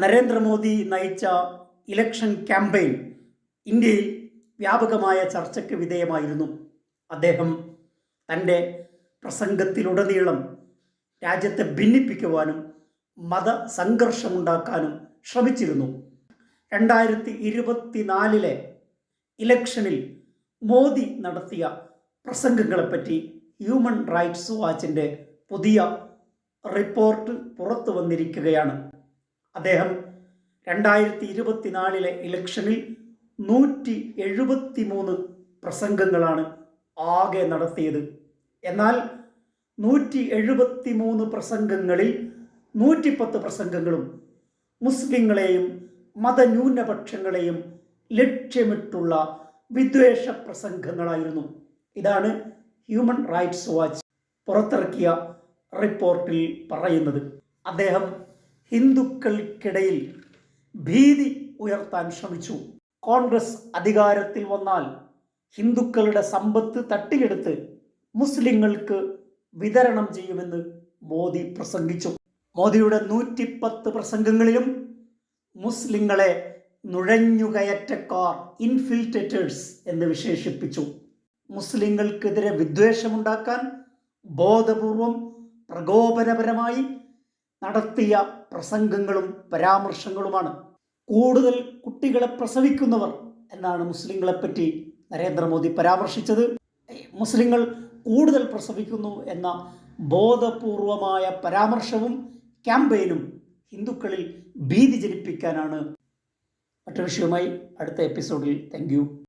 നരേന്ദ്രമോദി നയിച്ച election campaign ഇന്ത്യയിൽ വ്യാപകമായ ചർച്ചയ്ക്ക് വിധേയമായിരുന്നു. അദ്ദേഹം തന്റെ പ്രസംഗത്തിലുടനീളം രാജ്യത്തെ ഭിന്നിപ്പിക്കുവാനും മതസംഘർഷമുണ്ടാക്കാനും ശ്രമിച്ചിരുന്നു. രണ്ടായിരത്തി ഇരുപത്തിനാലിലെ ഇലക്ഷനിൽ മോദി നടത്തിയ പ്രസംഗങ്ങളെപ്പറ്റി ഹ്യൂമൻ റൈറ്റ്സ് വാച്ചിന്റെ പുതിയ റിപ്പോർട്ട് പുറത്തു വന്നിരിക്കുകയാണ്. അദ്ദേഹം രണ്ടായിരത്തി ഇരുപത്തിനാലിലെ ഇലക്ഷനിൽ നൂറ്റി എഴുപത്തി മൂന്ന് പ്രസംഗങ്ങളാണ് ആകെ നടത്തിയത്. എന്നാൽ നൂറ്റി എഴുപത്തി മൂന്ന് പ്രസംഗങ്ങളിൽ നൂറ്റിപ്പത്ത് പ്രസംഗങ്ങളും മുസ്ലിങ്ങളെയും മതന്യൂനപക്ഷങ്ങളെയും ലക്ഷ്യമിട്ടുള്ള വിദ്വേഷ പ്രസംഗങ്ങളായിരുന്നു. ഇതാണ് ഹ്യൂമൻ റൈറ്റ്സ് വാച്ച് പുറത്തിറക്കിയ റിപ്പോർട്ടിൽ പറയുന്നത്. അദ്ദേഹം ഹിന്ദുക്കൾക്കിടയിൽ ഭീതി ഉയർത്താൻ ശ്രമിച്ചു. കോൺഗ്രസ് അധികാരത്തിൽ വന്നാൽ ഹിന്ദുക്കളുടെ സമ്പത്ത് തട്ടിയെടുത്ത് മുസ്ലിങ്ങൾക്ക് വിതരണം ചെയ്യുമെന്ന് മോദി പ്രസംഗിച്ചു. മോദിയുടെ നൂറ്റിപ്പത്ത് പ്രസംഗങ്ങളിലും മുസ്ലിങ്ങളെ നുഴഞ്ഞുകയറ്റക്കാർ ഇൻഫിൽട്രേറ്റേഴ്സ് എന്ന് വിശേഷിപ്പിച്ചു. മുസ്ലിങ്ങൾക്കെതിരെ വിദ്വേഷമുണ്ടാക്കാൻ ബോധപൂർവം പ്രകോപനപരമായി നടത്തിയ പ്രസംഗങ്ങളും പരാമർശങ്ങളുമാണ്. കൂടുതൽ കുട്ടികളെ പ്രസവിക്കുന്നവർ എന്നാണ് മുസ്ലിങ്ങളെപ്പറ്റി നരേന്ദ്രമോദി പരാമർശിച്ചത്. മുസ്ലിങ്ങൾ കൂടുതൽ പ്രസവിക്കുന്നു എന്ന ബോധപൂർവമായ പരാമർശവും ക്യാമ്പയിനും ഹിന്ദുക്കളിൽ ഭീതി ജനിപ്പിക്കാനാണ്. മറ്റൊരു വിഷയവുമായി അടുത്ത എപ്പിസോഡിൽ. താങ്ക്